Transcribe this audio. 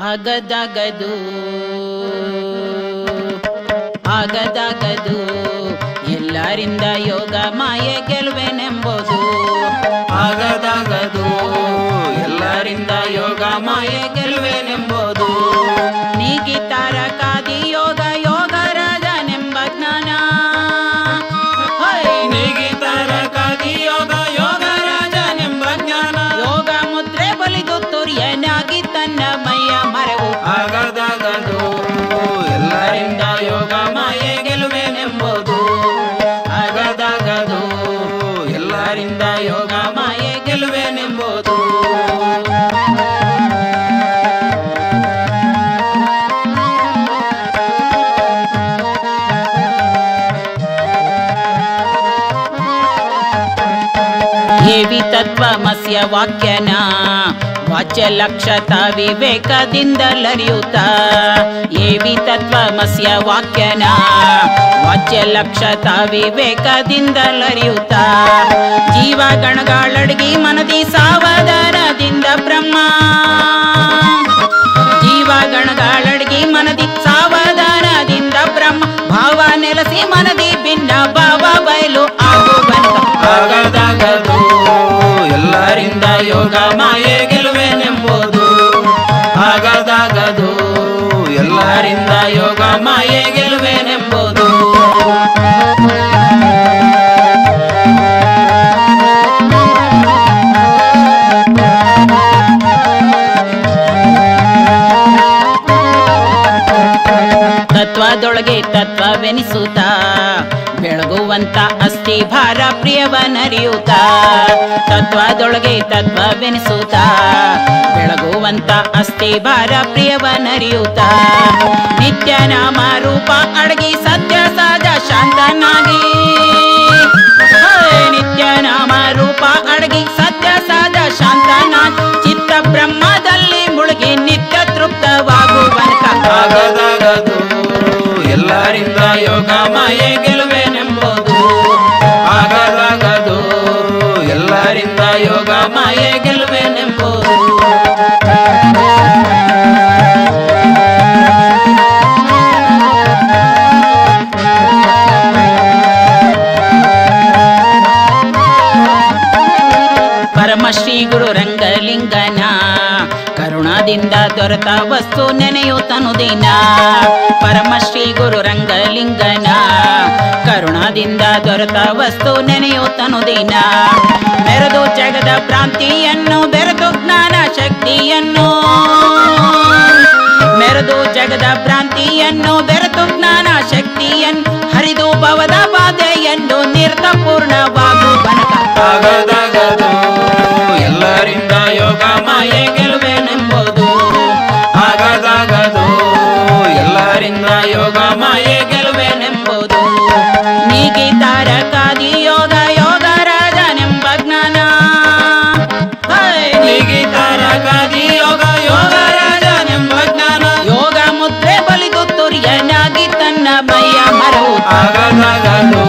ಆಗದಾಗದು. ಆಗದಾಗದು. ಎಲ್ಲರಿಂದ ಯೋಗ ಮಾಯೆ ಗೆಲುವೆನೆಂಬುದು. ಆಗದಾಗದು ಮಾಯೆ ಗೆಲುವೆನೆಂಬುದು ಆಗದಾಗದು ಎಲ್ಲರಿಂದ ಯೋಗ ಮಾಯೆ ಗೆಲುವೆನೆಂಬುದು ಏವಿ ತತ್ವಮಸ್ಯ ವಾಕ್ಯನ ವಾಚ್ಯ ಲಕ್ಷತ ವಿವೇಕದಿಂದಲರಿಯುತ್ತ ಏವಿ ತತ್ವಮಸ್ಯ ವಾಕ್ಯನ ವಾಚ್ಯ ಲಕ್ಷತ ವಿವೇಕದಿಂದಲರಿಯುತ್ತ ಜೀವ ಗಣಗಾಳಡ್ಗಿ ಮನದಿ ಸಾವಧಾನದಿಂದ ಬ್ರಹ್ಮ. ಮಾಯೆ ಗೆಲುವೆನೆಂಬುದು. ತತ್ವದೊಳಗೆ ತತ್ವವೆನಿಸುತ್ತ ಬೆಳಗುವಂತ ಅಸ್ಥಿ ಭಾರ ಪ್ರಿಯವನರಿಯುತ್ತ ತತ್ವದೊಳಗೆ ತತ್ವವೆನಿಸುತ್ತ ಬೆಳಗುವಂತ ಅಸ್ಥಿ ಭಾರ ಪ್ರಿಯವನರಿಯುತ್ತ ನಿತ್ಯ ನಾಮ ರೂಪ ಅಡಗಿ ಸತ್ಯ ಸಹಜ ಶಾಂತನಾಗಿ. ಹೇ, ನಿತ್ಯ ನಾಮ ರೂಪ ಅಡಗಿ ಸತ್ಯ ಸಹಜ ಶಾಂತನಾಗಿ. ಚಿತ್ತ ಬ್ರಹ್ಮದಲ್ಲಿ ಮುಳುಗಿ ನಿತ್ಯ ತೃಪ್ತವಾಗುವನಕ ಎಲ್ಲರಿಂದ ಯೋಗ ಮಾಯೆ ಗೆಲುವೆನೆಂಬುದು ಆಗದಾಗದು ಎಲ್ಲರಿಂದ ಯೋಗ ಮಾಯೆ ರಂಗಲಿಂಗನ ಕರುಣಾದಿಂದ ದೊರೆತ ವಸ್ತು ನೆನೆಯುತ್ತನು ದಿನ. ಪರಮಶ್ರೀ ಗುರು ರಂಗಲಿಂಗನ ಕರುಣಾದಿಂದ ದೊರೆತ ವಸ್ತು ನೆನೆಯುತ್ತನು ದಿನ. ಬೆರೆದು ಜಗದ ಪ್ರಾಂತಿಯನ್ನು ಬೆರೆದು ಜ್ಞಾನ ಶಕ್ತಿಯನ್ನು. ಮೆರೆದು ಜಗದ ಪ್ರಾಂತಿಯನ್ನು ಬೆರೆತು ಜ್ಞಾನ ಶಕ್ತಿಯನ್ನು ಹರಿದು ಭವದ ಬಾಧೆಯನ್ನು ಆಗದಾಗದು ಎಲ್ಲರಿಂದ ಯೋಗ ಮಾಯೆ ಗೆಲುವೆನೆಂಬುದು. ಆಗದಾಗದು. ಎಲ್ಲರಿಂದ ಯೋಗ ಮಾಯೆ ಗೆಲುವೆನೆಂಬುದು. ನೀಗಿತಾರ ಕಾದಿ ಯೋಗ ಯೋಗ ರಾಜನೆಂಬ ಜ್ಞಾನ. ಹೈ! ನೀಗಿತಾರ ಕಾದಿ ಯೋಗ ಯೋಗ ರಾಜನೆಂಬ ಜ್ಞಾನ. ಯೋಗ ಮುದ್ರೆ ಬಲಿದು ತುರ್ಯನಾಗಿ ತನ್ನ ಮೈಯ ಮರವು. ಆಗದಾಗದು.